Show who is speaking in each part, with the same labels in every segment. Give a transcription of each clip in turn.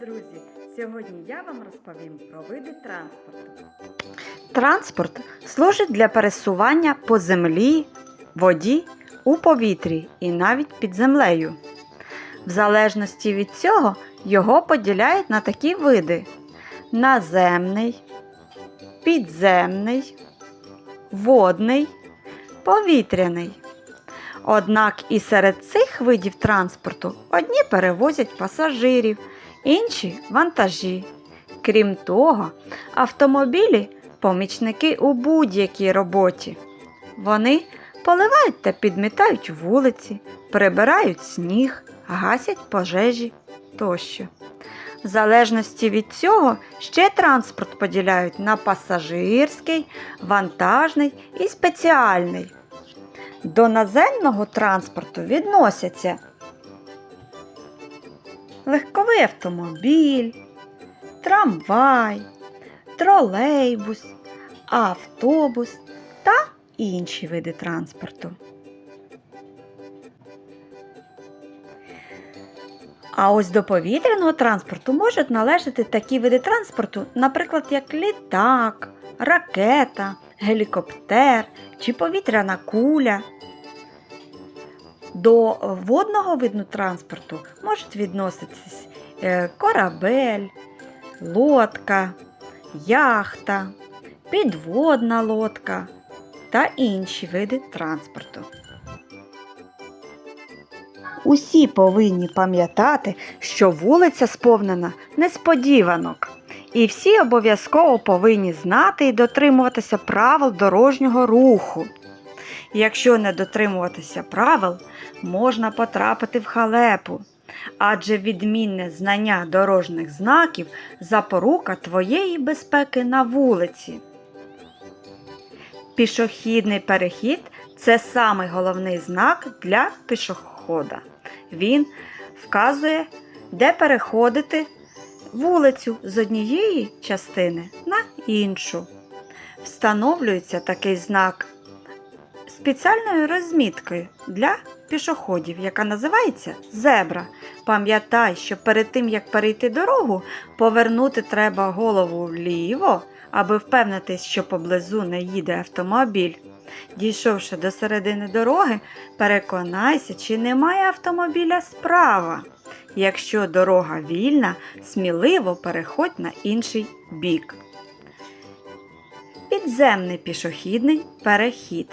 Speaker 1: друзі! Сьогодні я вам розповім про види транспорту.
Speaker 2: Транспорт служить для пересування по землі, воді, у повітрі і навіть під землею. В залежності від цього його поділяють на такі види: наземний, підземний, водний, повітряний. Однак і серед цих видів транспорту одні перевозять пасажирів, інші вантажі. Крім того, автомобілі помічники у будь-якій роботі. Вони поливають та підмітають вулиці, прибирають сніг, гасять пожежі тощо. В залежності від цього ще транспорт поділяють на пасажирський, вантажний і спеціальний. До наземного транспорту відносяться легковий автомобіль, трамвай, тролейбус, автобус та інші види транспорту. А ось до повітряного транспорту можуть належати такі види транспорту, наприклад, як літак, ракета, гелікоптер чи повітряна куля. До водного виду транспорту можуть відноситись е, корабель, лодка, яхта, підводна лодка та інші види транспорту. Усі повинні пам'ятати, що вулиця сповнена несподіванок, і всі обов'язково повинні знати і дотримуватися правил дорожнього руху. Якщо не дотримуватися правил, можна потрапити в халепу, адже відмінне знання дорожніх знаків запорука твоєї безпеки на вулиці. Пішохідний перехід це самий головний знак для пішохода. Він вказує, де переходити вулицю з однієї частини на іншу. Встановлюється такий знак спеціальною розміткою для пішоходів, яка називається зебра. Пам'ятай, що перед тим, як перейти дорогу, повернути треба голову вліво, аби впевнитись, що поблизу не їде автомобіль. Дійшовши до середини дороги, переконайся, чи немає автомобіля справа. Якщо дорога вільна, сміливо переходь на інший бік. Підземний пішохідний перехід.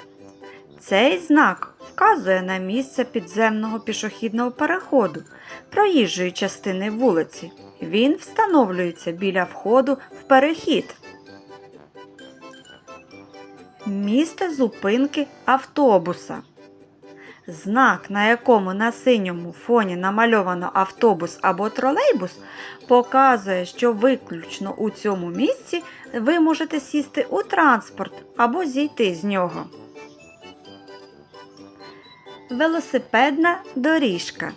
Speaker 2: Цей знак вказує на місце підземного пішохідного переходу проїжджої частини вулиці. Він встановлюється біля входу в перехід. Місце зупинки автобуса. Знак, на якому на синьому фоні намальовано автобус або тролейбус, показує, що виключно у цьому місці ви можете сісти у транспорт або зійти з нього. Велосипедна доріжка.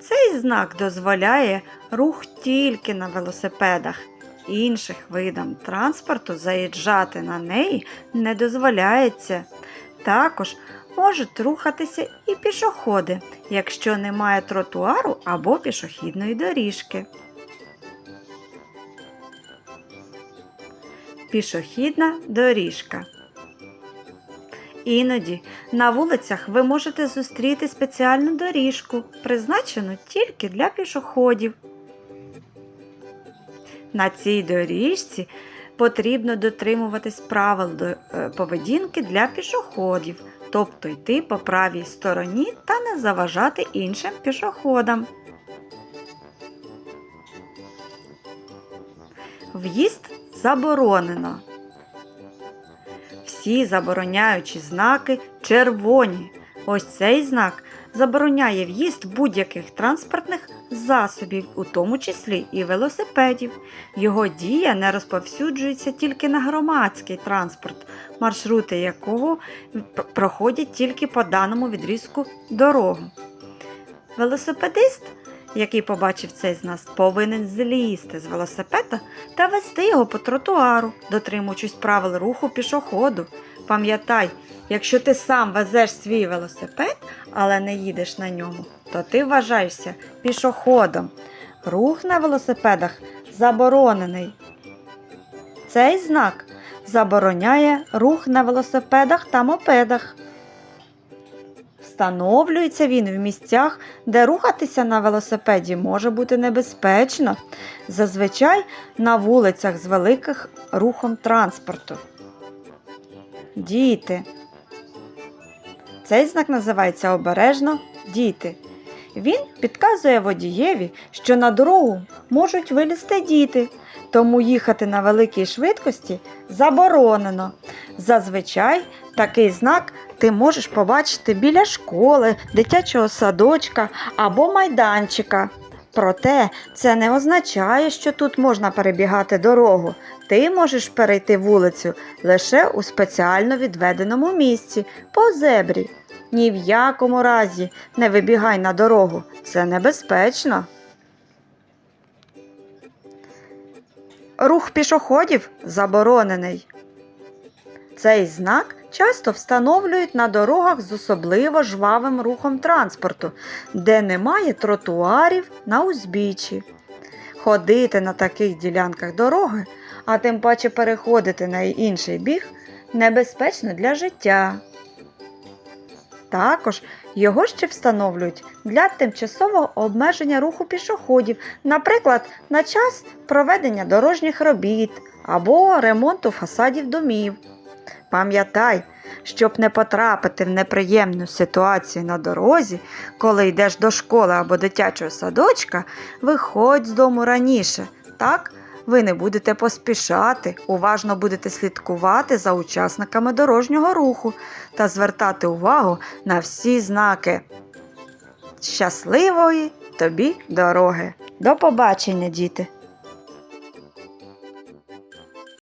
Speaker 2: Цей знак дозволяє рух тільки на велосипедах. Інших видам транспорту заїжджати на неї не дозволяється. Також можуть рухатися і пішоходи, якщо немає тротуару або пішохідної доріжки. Пішохідна доріжка. Іноді на вулицях ви можете зустріти спеціальну доріжку, призначену тільки для пішоходів. На цій доріжці потрібно дотримуватись правил е, поведінки для пішоходів, тобто йти по правій стороні та не заважати іншим пішоходам. В'їзд заборонено. Всі забороняючі знаки червоні. Ось цей знак забороняє в'їзд будь-яких транспортних засобів, у тому числі і велосипедів. Його дія не розповсюджується тільки на громадський транспорт, маршрути якого проходять тільки по даному відрізку дороги. Велосипедист, який побачив цей знак, повинен злізти з велосипеда та вести його по тротуару, дотримуючись правил руху пішоходу. Пам'ятай, якщо ти сам везеш свій велосипед, але не їдеш на ньому, то ти вважаєшся пішоходом. рух на велосипедах заборонений. Цей знак забороняє рух на велосипедах та мопедах. Встановлюється він в місцях, де рухатися на велосипеді може бути небезпечно, зазвичай на вулицях з великих рухом транспорту. Діти. Цей знак називається обережно діти. Він підказує водієві, що на дорогу можуть вилізти діти, тому їхати на великій швидкості заборонено. Зазвичай такий знак ти можеш побачити біля школи, дитячого садочка або майданчика. Проте це не означає, що тут можна перебігати дорогу. Ти можеш перейти вулицю лише у спеціально відведеному місці по зебрі. Ні в якому разі не вибігай на дорогу. Це небезпечно. Рух пішоходів заборонений. Цей знак часто встановлюють на дорогах з особливо жвавим рухом транспорту, де немає тротуарів на узбіччі. Ходити на таких ділянках дороги, а тим паче переходити на інший біг, небезпечно для життя. Також його ще встановлюють для тимчасового обмеження руху пішоходів, наприклад, на час проведення дорожніх робіт або ремонту фасадів домів. Пам'ятай, щоб не потрапити в неприємну ситуацію на дорозі, коли йдеш до школи або дитячого садочка, виходь з дому раніше. Так ви не будете поспішати, уважно будете слідкувати за учасниками дорожнього руху та звертати увагу на всі знаки. Щасливої тобі дороги! До побачення, діти!